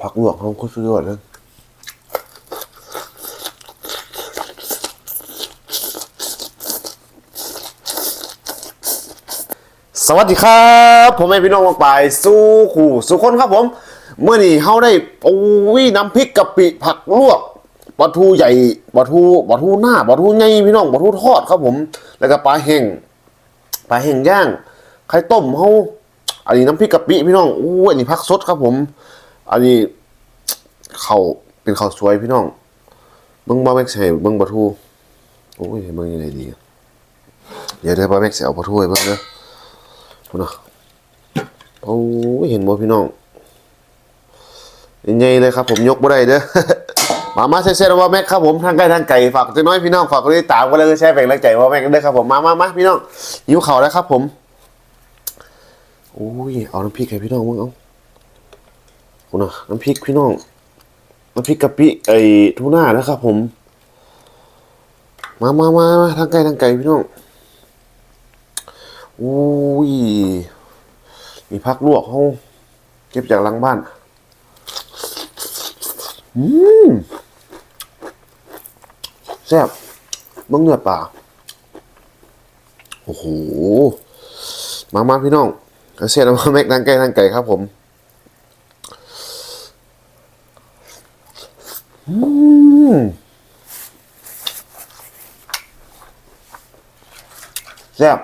ผักลวกของคุณสุดยอดเลยสวัสดีครับ ผมเองพี่น้องมากไปสู้ขู่สุคนครับผมเมื่อนี้เฮาได้โอ้ยน้ำพริกกะปิผักลวกปลาทูใหญ่ปลาทูปลาทูหน้าปลาทูใหญ่พี่น้องปลาทูทอดครับผม แล้วก็ปลาเห็งปลาเห็งย่าง ไข่ต้มเฮาอันนี้น้ำพริกกะปิพี่น้องโอ้ยอันนี้ผักสดครับผม อันนี้เขาเป็นข้าวสวยพี่น้องเบิ้งบาแม็กใส่เบิ้งปลาทูโอ้ยเบิ้งยังไงดีเดี๋ยวได้บาแม็กใส่เอาปลาทูให้เบิ้งเด้อพุ่นะโอ้ยเห็นบ่พี่น้องใหญ่เลยครับผมยกบ่ได้เด้อมามาแซ่ๆว่าแม็กครับผมทางไกลทางไก่ฝากเจ้าน้อยพี่น้องฝากกดติดตามกันเลยแชร์แบ่งแรงใจว่าแม็กเด้อครับผมมามามาพี่น้องหิวข้าแล้วครับผม โอ้ย เอาน้ำพริกให้พี่น้องมึงเอาพุ่นน่ะน้ำพริกพี่น้อง น้ำพริกกะปิไอ้ทูน่านะครับผม มามามามาทางไกลทางไก่พี่น้องอุ้ย มีพักลวกเขาเก็บจากหลังบ้าน อืมแซ่บเบิ้งเนื้อปลาโอ้โห มามาพี่น้อง เสียน้ำแม็กทางไก่ทางไก่ครับผมอืมแซ่บ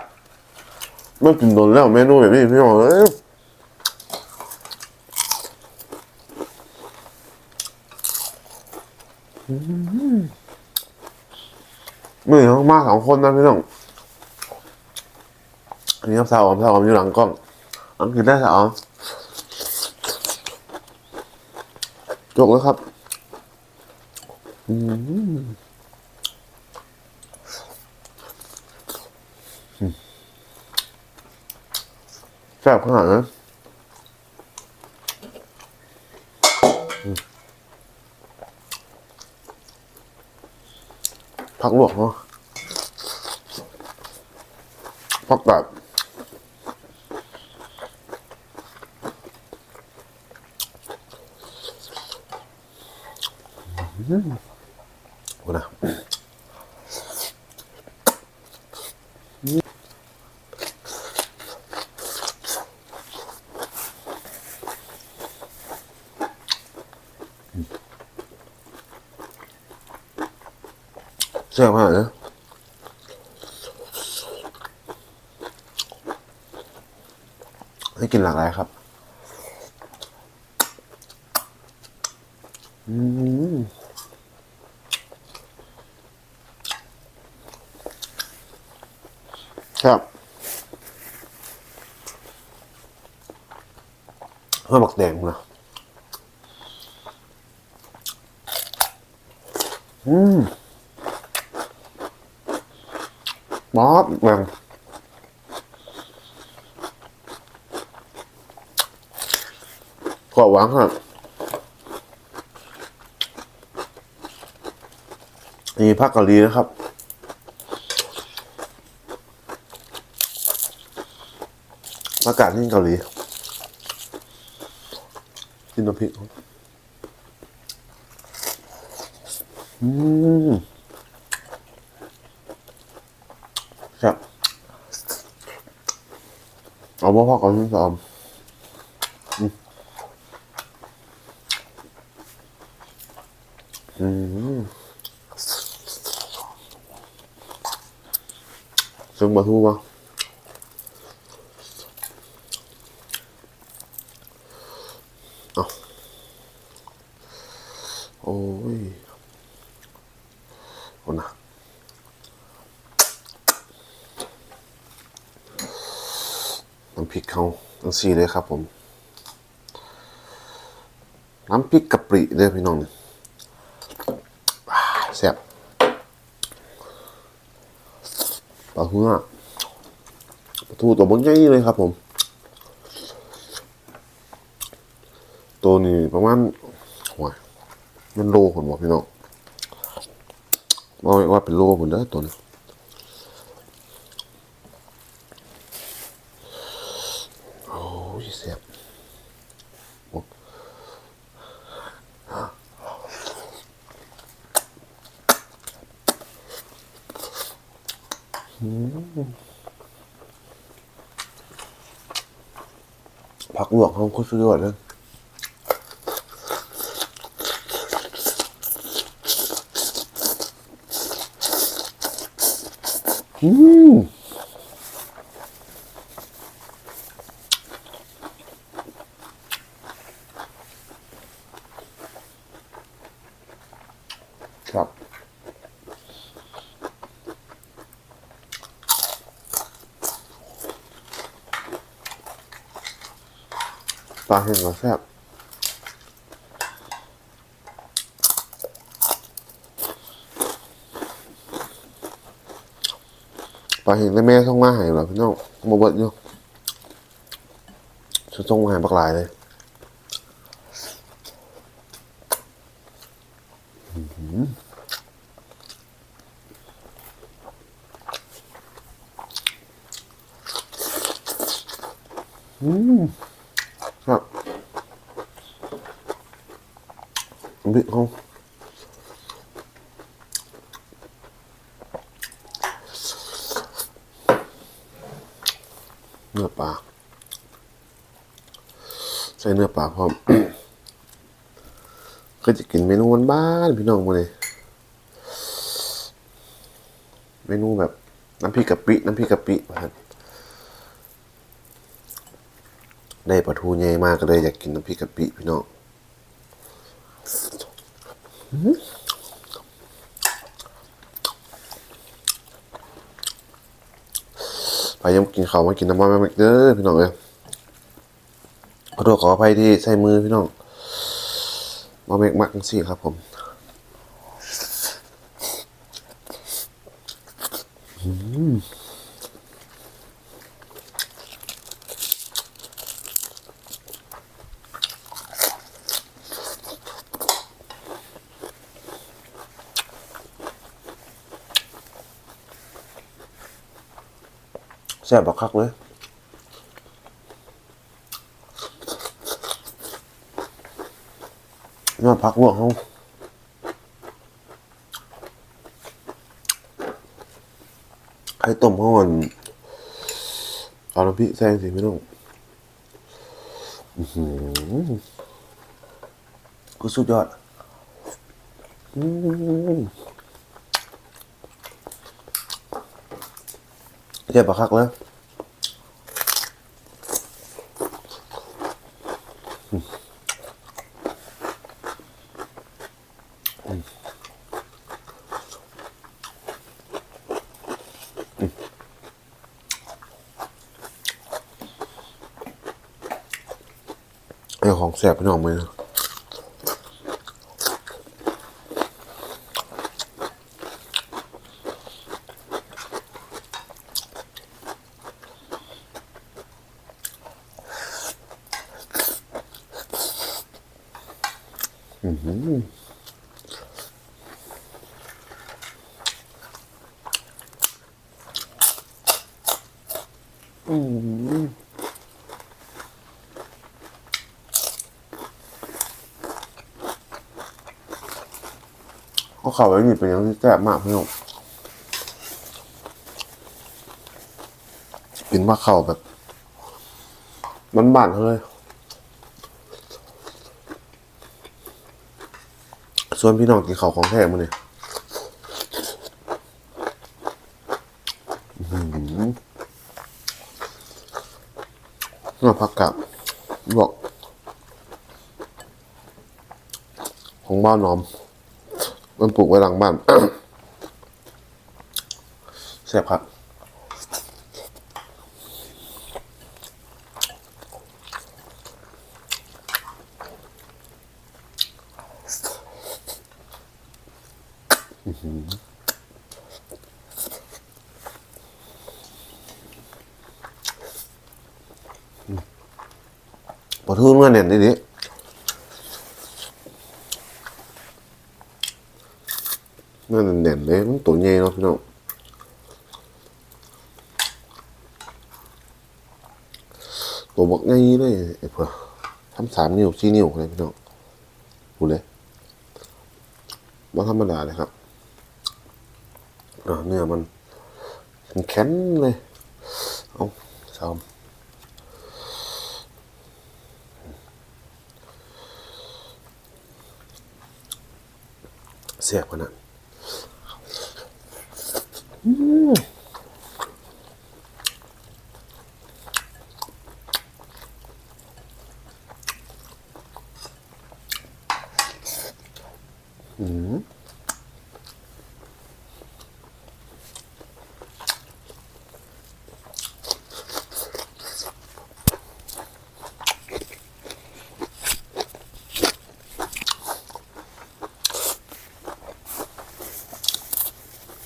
ไม่กินโดนแล้วเมนูแบบนี้พี่น้องเอ้ยมือเขามาสองคนนะพี่น้องอันนี้ครับสาวอมสาวอมอยู่หลังกล้อง อังกฤษได้สามจบแล้วครับ อืมแซ่บขนาดนั้นผักลวกเนาะผักแบบ อืมโอ้นะแซ่บมากเลยให้กินหลากหลายครับ อืม ครับข้าวหมักแดงนะอืมบ๊อสแมงกรอบหวานฮะนี่ผักกะลีนะครับ อากาศที่เกาหลีกินน้ำพริกอืมครับเอาบ่พ่อก่อนที่สองอืมอืมซึ่งมาทูมา โอ้ยโอ้นะน้ำพริกเขา ทั้งสี่เลยครับผม น้ำพริกกะปิเลยพี่น้องนี่อ่าแซ่บปลาหัวปลาทูตัวบนใหญ่เลยครับผม ตัวนี้ประมาณโอ้ยมันโลผลบอกพี่น้องว่าว่าเป็นโลผลได้อตัวนี้ 해주세요. 뭐. 음. 바꾸면 한 코스도 가네. 음. ปลาเห็นก็แซ่บปลาเห็นได้แม่ส่งมาให้เหรอพี่น้องมาเบิดอยู่ฉันส่งมาให้บักหลายเลยอืมครับ บิ๊กเขาเนื้อปลาใส่เนื้อปลาพร้อมก็จะกินเมนูบ้านพี่น้องมาเลยเมนูแบบน้ำพริกกะปิ น้ำพริกกะปิครับได้ปลาทูใหญ่มากก็เลยอยากกินน้ำพริกกะปิพี่น้อง ไปยังกินข้าวมากินน้ำมันมาเด้อพี่น้องเอ้ยขอโทษขออภัยที่ใส่มือพี่น้องมาเมกมักสิครับผมอืม แซ่บบักคักเลยน่าพักลวกเขาไข่ต้มเขามันเอาน้ำพริกแซงสิไม่ต้องก็สุดยอด อืม เจ็บปากคักเลยไอ้ของแสบพี่น้องมือนะ อื้อหืออืมก็เขาไว้หนี่เป็นอย่างที่แซ่บมากพี่น้องกินมาเข้าแบบบ้านๆเขาเลย ส่วนพี่น้องกินข้าวของแท้มาเนี่ยน่าพักกับบอกของบ้านน้อม มันปลูกไว้หลังบ้านแซ่บครับ อื้อหืออืม ปลาทูเนื้อเน่นดีๆนั่นเด่นเลยมันตัวใหญ่เนาะพี่น้องตัวบักใหญ่เลยไอ้เพื่อทำสามนิ้วสี่นิ้วเลยพี่น้องดูเลยว่าธรรมดาเลยครับ เนื้อมันแข็งเลยเอาชอมเสียบกันนะ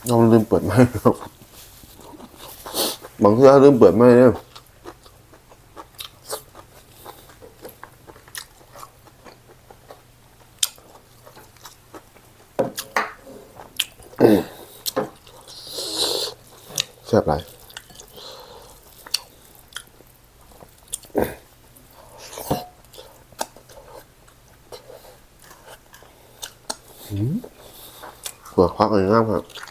เราลืมเปิดไม้ครับบางทีเราลืมเปิดไม้เนี่ยแซ่บไรเปลือกพักอะไรง่ายครับ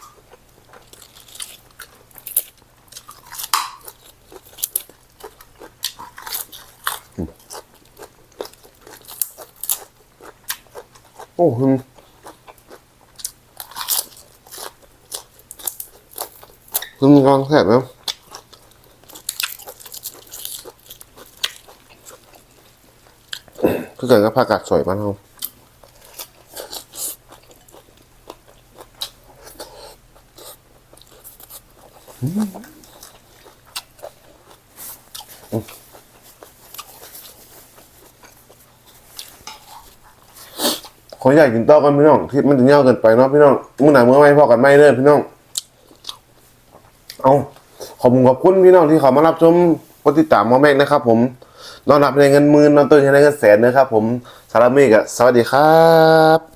โอ้คุณคุณกำลังแสบนะคือเกิดกับผักกาดสวยมากครับอืม ขออยากกินต่อกันพี่น้องที่มันจะเน่าเกินไปเนาะพี่น้องมื่อไหร่เมื่อไม่พอกันไม่เด้อพี่น้อง เอาขอบคุณขอบคุณพี่น้องที่เขามารับชมกดติดตามมอแม็กนะครับ ผมนอนหลับในเงินหมื่นนอนตื่นในเงินแสนนะครับผมสารบเมกอะสวัสดีครับ